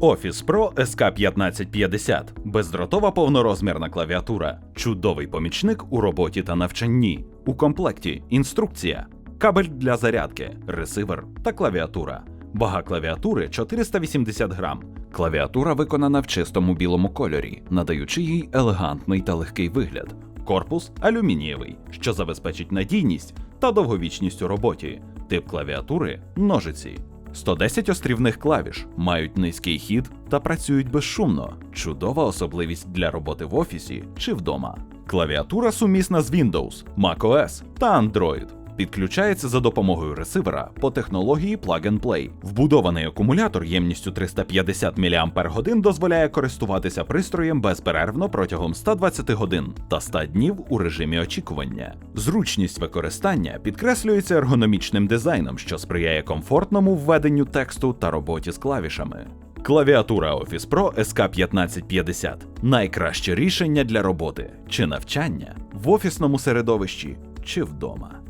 Office Pro SK1550 бездротова повнорозмірна клавіатура, чудовий помічник у роботі та навчанні. У комплекті інструкція, кабель для зарядки, ресивер та клавіатура. Вага клавіатури 480 грам. Клавіатура виконана в чистому білому кольорі, надаючи їй елегантний та легкий вигляд. Корпус алюмінієвий, що забезпечить надійність та довговічність у роботі. Тип клавіатури ножиці. 110 острівних клавіш мають низький хід та працюють безшумно. Чудова особливість для роботи в офісі чи вдома. Клавіатура сумісна з Windows, macOS та Android. Підключається за допомогою ресивера по технології Plug and Play. Вбудований акумулятор ємністю 350 мАч дозволяє користуватися пристроєм безперервно протягом 120 годин та 100 днів у режимі очікування. Зручність використання підкреслюється ергономічним дизайном, що сприяє комфортному введенню тексту та роботі з клавішами. Клавіатура Office Pro SK1550 найкраще рішення для роботи чи навчання в офісному середовищі чи вдома.